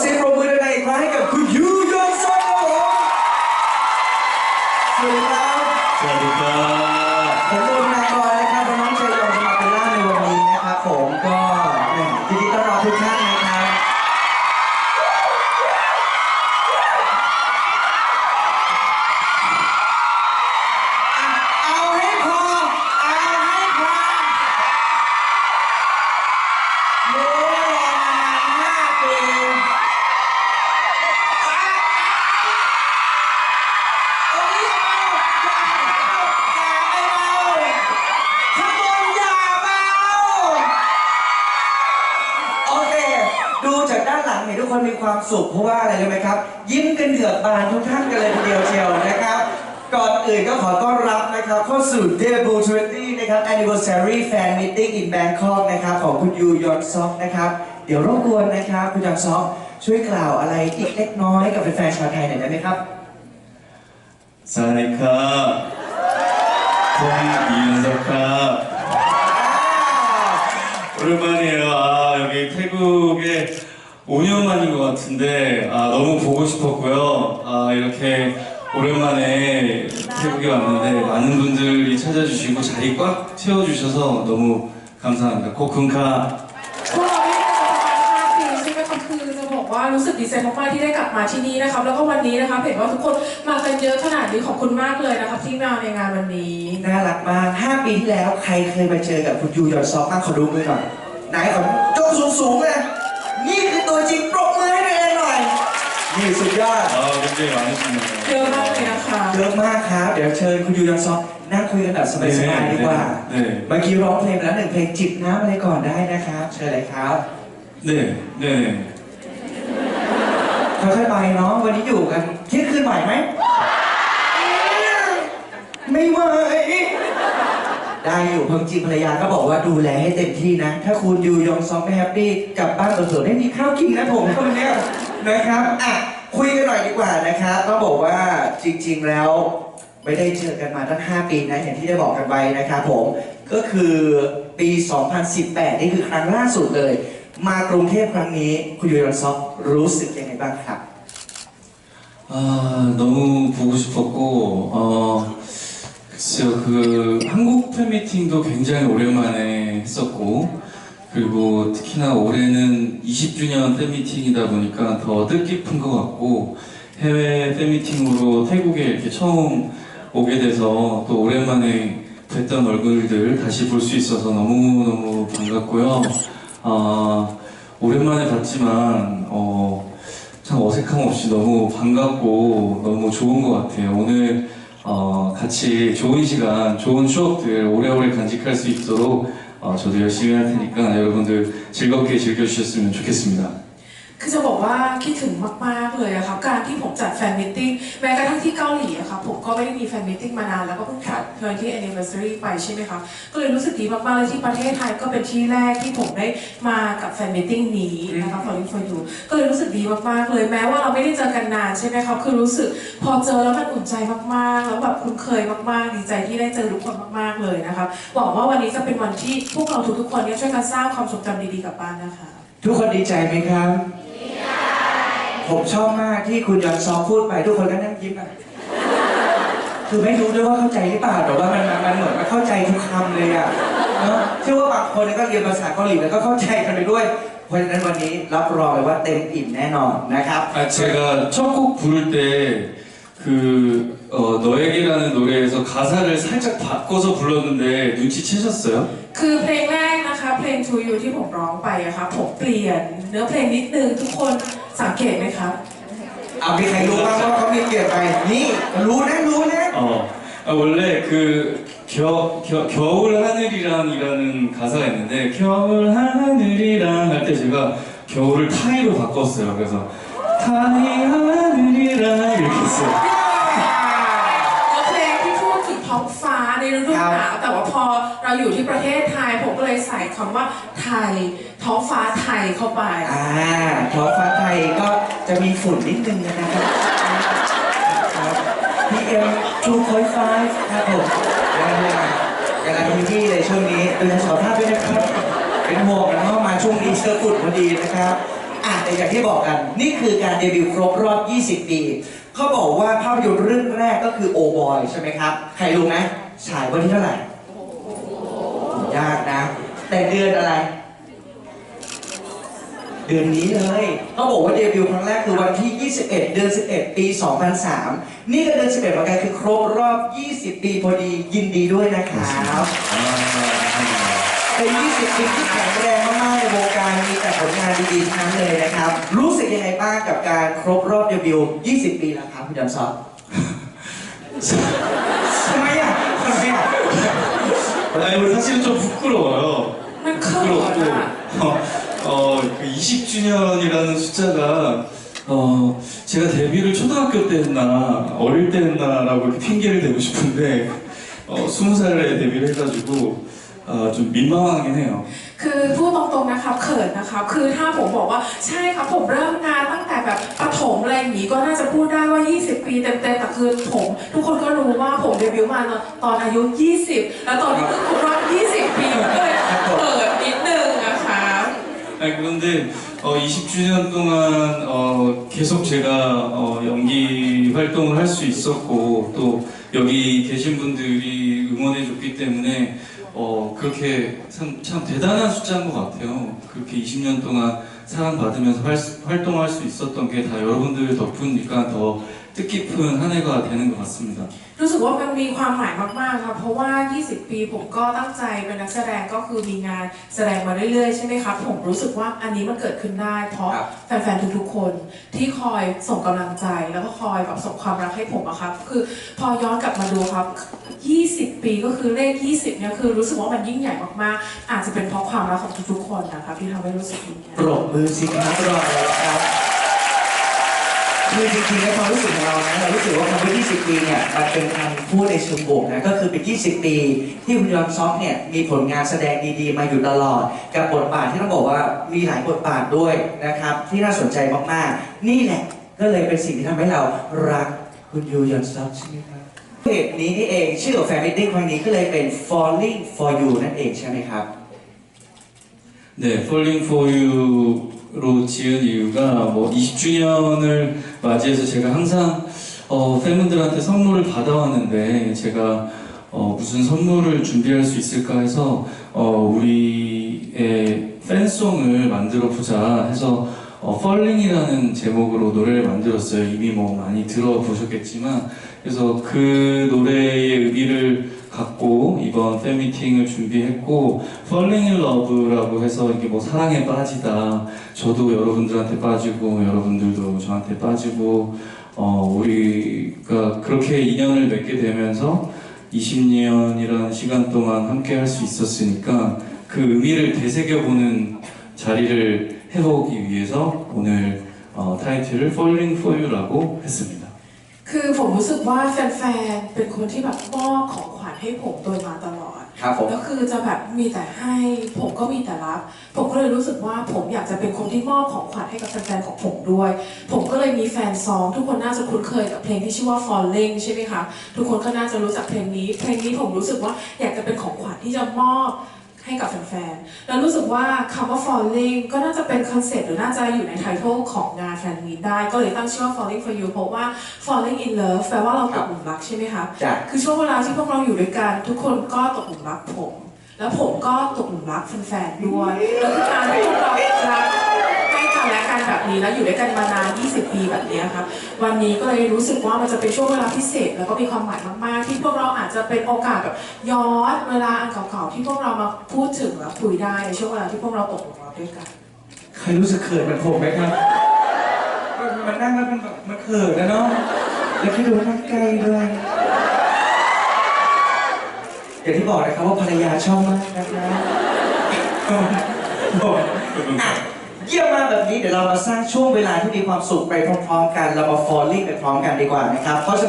เสียงปรบมือดังๆอีกครั้งให้กับคุณยู ความสุขเพราะว่าอะไรรู้ไหมครับ ยิ้มกันเดือดบานทุกท่านกันเลยทีเดียวเชียวนะครับ ก่อนอื่นก็ขอต้อนรับนะครับเข้าสู่ d e b u t 20 นะครับ Anniversary Fan Meeting in Bangkok นะครับของคุณยูยอนซอกนะครับ เดี๋ยวรบกวนนะครับคุณยอนซอกช่วยกล่าวอะไรอีกเล็กน้อยกับแฟนชาวไทยหน่อยได้ไหมครับสวัสดีครับผมยูยอนซอกครับ오랜만이에요 아, 여기 태국에 5년 만인 것 같은데, 아, 너무 보고 싶었고요. 아, 이렇게 오랜만에 태국에 왔는데, 많은 분들이 찾아주시고 자리 꽉 채워주셔서 너무 감사합니다. 코쿤카. พวกเราไม่ได้มาประมาณ5ปีใช่ไหมครับคือจะบอกว่ารู้สึกดีใจมากๆที่ได้กลับมาที่นี่นะครับ แล้วก็วันนี้นะครับเห็นว่าทุกคนมากันเยอะขนาดนี้ขอบคุณมากเลยนะครับที่มาในงานวันนี้ น่ารักมาก 5 ปีที่แล้วใครเคยมาเจอกับคุณยูยอนซอกบ้างขอดูมือหน่อยไหนขอยกสูงสูงๆเลย นี่คือตัวจริงปรบมือให้ตัวเองหน่อย นี่สุดยอด 아, 굉장히 많으시네요. เยอะมากเลยนะคะ เยอะมากครับ เดี๋ยวเชิญคุณยูยอนซอกนั่งคุยกันแบบสบายๆดีกว่า 네, 네. เมื่อกี้ร้องเพลงไปแล้วหนึ่งเพลงจิบน้ำอะไรก่อนได้นะครับ เชิญเลยครับ 네, 네. ค่อยๆไปเนาะวันนี้อยู่กันเที่ยงคืนไหวไหม ไม่ไหว ได้อยู่เพิ่งจริงภรรยาก็บอกว่าดูแลให้เต็มที่นะ ถ้าคุณยูยองซองไม่แฮปปี้กลับบ้านเผื่อๆได้มีข้าวกินนะผมก็วันเนี้ยนะครับอ่ะคุยกันหน่อยดีกว่านะครับต้องบอกว่าจริง ๆแล้ว ไม่ได้เจอกันมาตั้ง 5 ปีนะอย่างที่ได้บอกกันไว้นะครับผม ก็คือปี 2018 นี่คือครั้งล่าสุดเลย มากรุงเทพครั้งนี้ คุณยูยอนซอกรู้สึกยังไงบ้างครับ 아, 너무 보고 싶었고, 어, 글쎄요, 그, 한국 팬미팅도 굉장히 오랜만에 했었고, 그리고 특히나 올해는 20주년 팬미팅이다 보니까 더 뜻깊은 것 같고, 해외 팬미팅으로 태국에 이렇게 처음 오게 돼서 또 오랜만에 뵀던 얼굴들 다시 볼 수 있어서 너무너무 반갑고요. 아, 오랜만에 봤지만, 어, 참 어색함 없이 너무 반갑고 너무 좋은 것 같아요. 오늘 어, 같이 좋은 시간, 좋은 추억들 오래오래 간직할 수 있도록 어, 저도 열심히 할 테니까 여러분들 즐겁게 즐겨주셨으면 좋겠습니다. คือจะบอกว่าคิดถึงมากๆเลยอะครับการที่ผมจัดแฟนมิทติ้งแม้กระทั่งที่เกาหลีอะครับผมก็ไม่ได้มีแฟนมิทติ้งมานานแล้วก็เพิ่งจัดเพื่อที่ anniversary ไปใช่ไหมครับก็เลยรู้สึกดีมากๆเลยที่ประเทศไทยก็เป็นที่แรกที่ผมได้มากับแฟนมิทติ้งนี้นะครับ for you for you ก็เลยรู้สึกดีมากๆเลยแม้ว่าเราไม่ได้เจอกันนานใช่ไหมครับคือรู้สึกพอเจอแล้วมันอุ่นใจมากๆ แล้วแบบคุ้นเคยมากๆ ดีใจที่ได้เจอทุกคนมากๆเลยนะครับหวังว่าวันนี้จะเป็นวันที่พวกเราทุกๆคนเนี่ยช่วยกันสร้างความทรงจำดีๆกลับบ้านนะคะทุกคนดีใจไหมครับ ผมชอบมากที่คุณยอนซองพูดไปทุกคนก็นั่งยิ้มอ่ะ คือไม่รู้ด้วยว่าเข้าใจหรือเปล่า แต่ว่ามันมันมันเหมือนมันเข้าใจทุกคำเลยอ่ะ เนอะเชื่อว่าบางคนก็เรียนภาษาเกาหลีแล้วก็เข้าใจกันไปด้วย เพราะฉะนั้นวันนี้รับรองเลยว่าเต็มอิ่มแน่นอนนะครับ 아, 제가 첫 곡 부를 때 그, 어, 너에게라는 노래에서 가사를 살짝 바꿔서 불렀는데 눈치채셨어요? คือเพลงแรกนะคะเพลง To You ที่ผมร้องไปอะครับผมเปลี่ยนเนื้อเพลงนิดนึงทุกคน สังเกตไหมครับ เอามีใครรู้บ้างว่าเขามีเปลี่ยนไป นี่รู้นะรู้นะ 어, 아, 원래 그 겨, 겨, 겨울 하늘이랑이라는 가사가 있는데 겨울 하늘이랑 할 때 제가 겨울을 타이로 바꿨어요. 그래서 타이 하늘이랑 이렇게 했어요. นฤดูหนาวแต่ว่าพอเราอยู่ที่ประเทศไทยผมก็เลยใส่คำว่าไทย ท้องฟ้าไทยเข้าไป อ่าท้องฟ้าไทยก็จะมีฝุ่นนิดนึงนะครับ PM 2.5ครับผมกำลังกำลังมีที่เลยช่วงนี้ดูแลสุขภาพด้วยนะครับ เป็นห่วงกันเพราะว่ามาช่วงนี้เชื้อฝุ่นพอดีนะครับอะแต่อย่างที่บอกกัน นี่คือการเดบิวต์ครบรอบ 20 ปี เขาบอกว่าภาพยนตร์เรื่องแรกก็คือโอบอยใช่ไหมครับ ใครรู้ไหม ฉายวันที่เท่าไหร่ยากนะ แต่เดือนอะไร เดือนนี้เลยเขาบอกว่าเดบิวต์ครั้งแรกคือวันที่ 21 เดือน 11 ปี 2003 นี่ก็เดือน 11เหมือนกันคือครบรอบ 20 ปีพอดียินดีด้วยนะครับเป็น20 ปีที่แข็งแรงมากๆในวงการมีแต่ผลงานดีๆทั้งนั้นเลยนะครับ รู้สึกยังไงบ้างกับการครบรอบเดบิวต์20 ปีแล้วครับคุณยอนซอฟทำไมอะทำไมอะ 아니 우리 사실은 좀 부끄러워요. 부끄럽고 어, 어, 그 20주년이라는 숫자가 어, 제가 데뷔를 초등학교 때 했나 어릴 때 했나라고 이렇게 핑계를 대고 싶은데 어, 20살에 데뷔를 해가지고 어, 좀 민망하긴 해요. คือพูดตรงๆนะครับเขินนะครับ คือถ้าผมบอกว่าใช่ครับผมเริ่มงานตั้งแต่แบบประถมอะไรอย่างนี้ก็น่าจะพูดได้ว่า 20 ปีเต็มๆแต่คือผม ทุกคนก็รู้ว่าผมเดบิวต์มาตอนอายุ 20 แล้วตอนนี้คือครบรอบ 20 ปีก็เลยเขินนิดนึงนะคะ 아니, 그런데, 어, 20주년 동안, 어, 계속 제가, 어, 연기 활동을 할 수 있었고, 또, 여기 계신 분들이 응원해줬기 때문에, 어, 그렇게 참, 참 대단한 숫자인 것 같아요. 그렇게 20년 동안 사랑받으면서 활, 활동할 수 있었던 게 다 여러분들 덕분이니까 더 뜻깊은 한 해가 되는 것 같습니다. รู้สึกว่ามันมีความหมายมากๆครับเพราะว่า 20 ปีผมก็ตั้งใจเป็นนักแสดงก็คือมีงานแสดงมาเรื่อยๆ ใช่ไหมครับ ผมรู้สึกว่าอันนี้มันเกิดขึ้นได้ เพราะ ครับ แฟนๆ ทุกๆ คนที่คอยส่งกำลังใจแล้วก็คอยแบบส่งความรักให้ผมอะครับ คือพอย้อนกลับมาดูครับ 20 ปีก็คือเลข 20 เนี่ยคือรู้สึกว่ามันยิ่งใหญ่มากๆ อาจจะเป็นเพราะความรักของทุกๆ คนนะครับที่ทำให้รู้สึกอย่างนี้ย ปรบมือสิครับรอเลยครับ คือจริงๆในความรู้สึกของเรานะเรารู้สึกว่าคำว่า20 ปีเนี่ยมันเป็นคำพูดในเชิงบวกนะก็คือเป็น 20 ปีที่คุณยอนซอฟเนี่ยมีผลงานแสดงดีๆ มาอยู่ตลอด กับบทบาทที่ต้องบอกว่ามีหลายบทบาทด้วยนะครับที่น่าสนใจมากๆ นี่แหละก็เลยเป็นสิ่งที่ทำให้เรารักคุณยูยอนซอฟใช่ไหมครับเหตุนี้นี่เองชื่อของแฟนมิทติ้งครั้งนี้ก็เลยเป็น falling for you นั่นเองใช่ไหมครับ 네, Falling for You 로 지은 이유가 뭐 20주년을 맞이해서 제가 항상 어, 팬분들한테 선물을 받아왔는데 제가 어, 무슨 선물을 준비할 수 있을까 해서 어, 우리의 팬송을 만들어 보자 해서 어, Falling이라는 제목으로 노래를 만들었어요. 이미 뭐 많이 들어보셨겠지만 그래서 그 노래의 의미를 갖고 이번 팬미팅을 준비했고 Falling in Love라고 해서 이게 뭐 사랑에 빠지다 저도 여러분들한테 빠지고 여러분들도 저한테 빠지고 어, 우리가 그렇게 인연을 맺게 되면서 20년이라는 시간 동안 함께 할 수 있었으니까 그 의미를 되새겨보는 자리를 해보기 위해서 오늘 어, 타이틀을 Falling for You라고 했습니다. คือผมรู้สึกว่าแฟนๆ เป็นคนที่แบบมอบของขวัญ ให้ผมโดยมาตลอด ครับผม แล้วคือจะแบบมีแต่ให้ผมก็มีแต่รับ ผมก็เลยรู้สึกว่าผมอยากจะเป็นคนที่มอบของขวัญให้กับแฟนๆของผมด้วย ผมก็เลยมีแฟนซอง ทุกคนน่าจะคุ้นเคยกับเพลงที่ชื่อว่า Falling ใช่ไหมคะ ทุกคนก็น่าจะรู้จักเพลงนี้ เพลงนี้ผมรู้สึกว่าอยากจะเป็นของขวัญที่จะมอบ ให้กับแฟนๆ แล้วรู้สึกว่าคำว่า Falling ก็น่าจะเป็นคอนเซ็ปต์หรือน่าจะอยู่ในไททอลของงานแฟนมีตได้ ก็เลยตั้งชื่อว่า Falling for you เพราะว่า Falling in love แปลว่าเราตกหลุมรักใช่ไหมคะจ้ะคือช่วงเวลาที่พวกเราอยู่ด้วยกัน ทุกคนก็ตกหลุมรักผม แล้วผมก็ตกหลุมรักแฟนๆ ด้วย แล้วคือการที่พวกเรารักให้กันและกั นแบบนี้แล้วอยู่ด้วยกันมานาน 20 ปีแบบนี้ครับวันนี้ก็เลยรู้สึกว่ามันจะเป็นช่วงเวลาพิเศษ แล้วก็มีความหมายมากๆ ที่พวกเราอาจจะเป็นโอกาสแบบย้อนเวลาอันเก่าๆที่พวกเรามาพูดถึงและคุยได้ในช่วงเวลาที่พวกเราตกหลุมรักด้วยกันใครรู้สึกเขินเหมือนผมไหมครับมันนั่งแล้วมันแบบมันเขินนะเนาะแล้วคิดดูว่านั่งใกล้ด้วยอย่างที่บอกนะครับว่าภรรยาชอบมากนะครับบอกอะ เยี่ยมมากแบบนี้เดี๋ยวเรามาสร้างช่วงเวลาที่มีความสุขไปพร้อมๆกัน เรามาฟอลลิ่งไปพร้อมกันดีกว่านะครับเพราะฉะนั้น